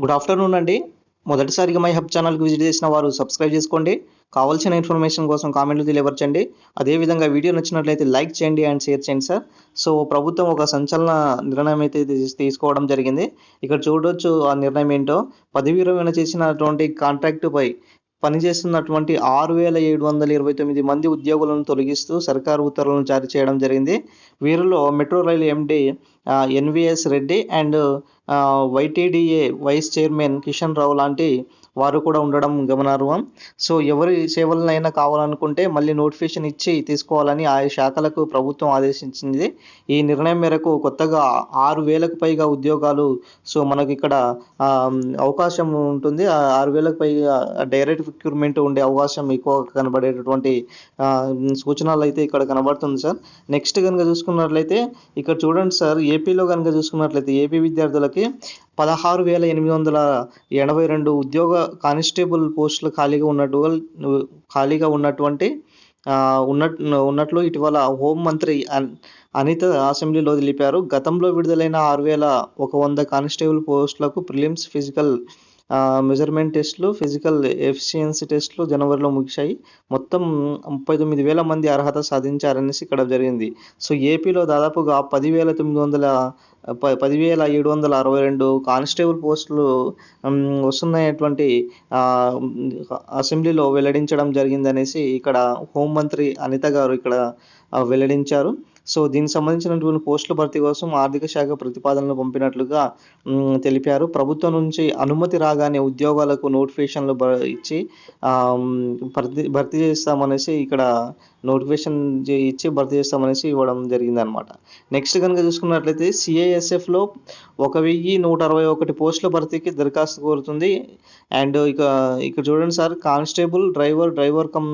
Good afternoon అండి. మొదటిసారిగా my hub ఛానల్కి విజిట్ చేసిన వారు సబ్స్క్రైబ్ చేసుకోండి. కావాల్సిన ఇన్ఫర్మేషన్ కోసం కామెంట్లు తెలియపరచండి. అదేవిధంగా వీడియో నచ్చినట్లయితే లైక్ చేయండి అండ్ షేర్ చేయండి సార్. సో ప్రభుత్వం ఒక సంచలన నిర్ణయం అయితే తీసుకోవడం జరిగింది. ఇక్కడ చూడవచ్చు ఆ నిర్ణయం ఏంటో. పదవి విరమణ చేసినటువంటి కాంట్రాక్టుపై పనిచేస్తున్నటువంటి ఆరు వేల ఏడు వందల ఇరవై తొమ్మిది మంది ఉద్యోగులను తొలగిస్తూ సర్కారు ఉత్తర్వులను జారీ చేయడం జరిగింది. వీరిలో metro rail MD NVS Reddy and YTDA vice chairman Kishan Rao లాంటి వారు కూడా ఉండడం గమనార్హం. సో ఎవరి సేవలనైనా కావాలనుకుంటే మళ్ళీ నోటిఫికేషన్ ఇచ్చి తీసుకోవాలని ఆయా శాఖలకు ప్రభుత్వం ఆదేశించింది. ఈ నిర్ణయం మేరకు కొత్తగా ఆరు వేలకు పైగా ఉద్యోగాలు సో మనకి ఇక్కడ అవకాశం ఉంటుంది. ఆరు వేలకు పైగా డైరెక్ట్ రిక్రూట్మెంట్ ఉండే అవకాశం ఎక్కువ కనబడేటటువంటి సూచనలు అయితే ఇక్కడ కనబడుతుంది సార్. నెక్స్ట్ కనుక చూసుకున్నట్లయితే ఇక్కడ చూడండి సార్ ఏపీలో కనుక చూసుకున్నట్లయితే ఏపీ విద్యార్థులకి పదహారు వేల ఎనిమిది వందల ఎనభై రెండు ఉద్యోగ కానిస్టేబుల్ పోస్టులు ఖాళీగా ఉన్నట్టు ఖాళీగా ఉన్నటువంటి ఆ, ఉన్నట్ ఉన్నట్లు ఇటీవల హోంమంత్రి అన్- అనిత అసెంబ్లీలో తెలిపారు. గతంలో విడుదలైన ఆరు వేల ఒక వంద కానిస్టేబుల్ పోస్టులకు ప్రిలిమ్స్ ఫిజికల్ మెజర్మెంట్ టెస్ట్లు ఫిజికల్ ఎఫిషియన్సీ టెస్ట్లు జనవరిలో ముగిశాయి. మొత్తం ముప్పై తొమ్మిది వేల మంది అర్హత సాధించారనేసి ఇక్కడ జరిగింది. సో ఏపీలో దాదాపుగా పదివేల తొమ్మిది వందల ప- పదివేల ఏడు వందల అరవై రెండు కానిస్టేబుల్ పోస్టులు వస్తున్నాయటువంటి అసెంబ్లీలో వెల్లడించడం జరిగిందనేసి ఇక్కడ హోంమంత్రి అనిత గారు ఇక్కడ వెల్లడించారు. సో దీనికి సంబంధించినటువంటి పోస్టుల భర్తీ కోసం ఆర్థిక శాఖ ప్రతిపాదనలు పంపినట్లుగా తెలిపారు. ప్రభుత్వం నుంచి అనుమతి రాగానే ఉద్యోగాలకు నోటిఫికేషన్లు ఇచ్చి భర్తీ భర్తీ చేస్తామనేసి ఇక్కడ నోటిఫికేషన్ ఇచ్చి భర్తీ చేస్తామనేసి ఇవ్వడం జరిగిందనమాట నెక్స్ట్ కనుక చూసుకున్నట్లయితే సిఐఎస్ఎఫ్లో ఒక వెయ్యి నూట అరవై ఒకటి పోస్టుల భర్తీకి దరఖాస్తు కోరుతుంది. అండ్ ఇక ఇక్కడ చూడండి sir constable driver driver cum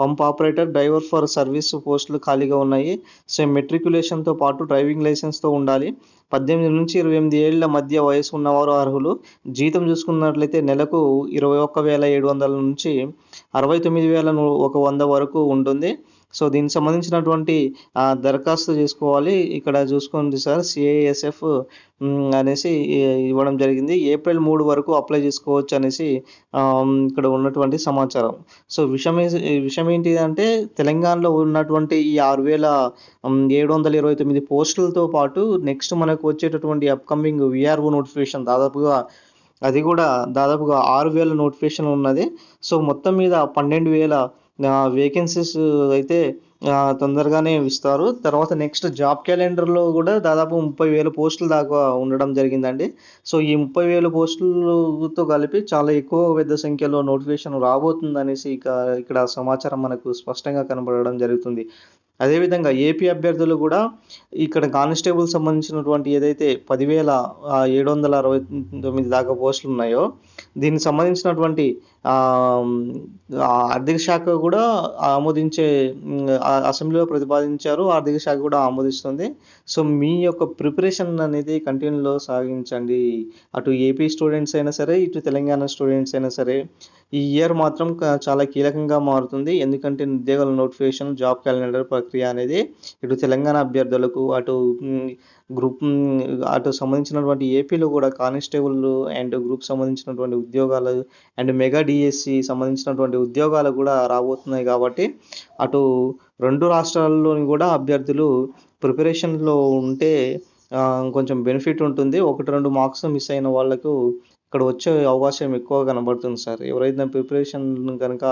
pump operator driver for service పోస్టులు ఖాళీగా ఉన్నాయి. సో మెట్రికులేషన్తో పాటు డ్రైవింగ్ లైసెన్స్తో ఉండాలి. పద్దెనిమిది నుంచి ఇరవై ఎనిమిది ఏళ్ళ మధ్య వయసు ఉన్నవారు అర్హులు. జీతం చూసుకున్నట్లయితే నెలకు ఇరవై ఒక్క వేల ఏడు వందల నుంచి అరవై తొమ్మిది వేల ఒక వంద వరకు ఉంటుంది. సో దీనికి సంబంధించినటువంటి దరఖాస్తు చేసుకోవాలి. ఇక్కడ చూసుకోండి సార్ సిఐఎస్ఎఫ్ అనేసి ఇవ్వడం జరిగింది. ఏప్రిల్ మూడు వరకు అప్లై చేసుకోవచ్చు అనేసి ఇక్కడ ఉన్నటువంటి సమాచారం. సో విషయం విషయం ఏంటి అంటే తెలంగాణలో ఉన్నటువంటి ఈ ఆరు వేల ఏడు వందల ఇరవై తొమ్మిది పోస్టులతో పాటు నెక్స్ట్ మనకు వచ్చేటటువంటి అప్కమింగ్ విఆర్ఓ నోటిఫికేషన్ దాదాపుగా అది కూడా దాదాపుగా ఆరు వేల నోటిఫికేషన్ ఉన్నది. సో మొత్తం మీద పన్నెండు వేల వేకెన్సీస్ అయితే తొందరగానే ఇస్తారు. తర్వాత నెక్స్ట్ జాబ్ క్యాలెండర్లో కూడా దాదాపు ముప్పై వేల పోస్టులు దాకా ఉండడం జరిగిందండి. సో ఈ ముప్పై వేల పోస్టులతో కలిపి చాలా ఎక్కువ పెద్ద సంఖ్యలో నోటిఫికేషన్ రాబోతుంది అనేసి ఇక ఇక్కడ సమాచారం మనకు స్పష్టంగా కనబడడం జరుగుతుంది. అదేవిధంగా ఏపీ అభ్యర్థులు కూడా ఇక్కడ కానిస్టేబుల్ సంబంధించినటువంటి ఏదైతే పదివేల ఏడు వందల అరవై తొమ్మిది దాకా పోస్టులు ఉన్నాయో దీనికి సంబంధించినటువంటి ఆర్థిక శాఖ కూడా ఆమోదించే అసెంబ్లీలో ప్రతిపాదించారు ఆర్థిక శాఖ కూడా ఆమోదిస్తుంది. సో మీ యొక్క ప్రిపరేషన్ అనేది కంటిన్యూలో సాగించండి. అటు ఏపీ స్టూడెంట్స్ అయినా సరే ఇటు తెలంగాణ స్టూడెంట్స్ అయినా సరే ఈ ఇయర్ మాత్రం చాలా కీలకంగా మారుతుంది. ఎందుకంటే ఉద్యోగాల నోటిఫికేషన్ జాబ్ క్యాలెండర్ ప్రక్రియ అనేది ఇటు తెలంగాణ అభ్యర్థులకు అటు గ్రూప్ అటు సంబంధించినటువంటి ఏపీలో కూడా కానిస్టేబుల్ అండ్ గ్రూప్ సంబంధించినటువంటి ఉద్యోగాలు అండ్ మెగా డి బీఎస్సీ సంబంధించినటువంటి ఉద్యోగాలు కూడా రాబోతున్నాయి కాబట్టి అటు రెండు రాష్ట్రాల్లోని కూడా అభ్యర్థులు ప్రిపరేషన్లో ఉంటే కొంచెం బెనిఫిట్ ఉంటుంది. ఒకటి రెండు మార్క్స్ మిస్ అయిన వాళ్ళకు ఇక్కడ వచ్చే అవకాశం ఎక్కువ కనబడుతుంది సార్. ఎవరైతే ప్రిపరేషన్ కనుక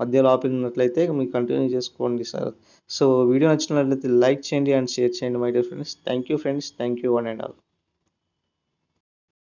మధ్యలో ఆపినట్లయితే మీరు కంటిన్యూ చేసుకోండి సార్. సో వీడియో నచ్చినట్లయితే లైక్ చేయండి అండ్ షేర్ చేయండి my dear friends. Thank you friends. Thank you one and all.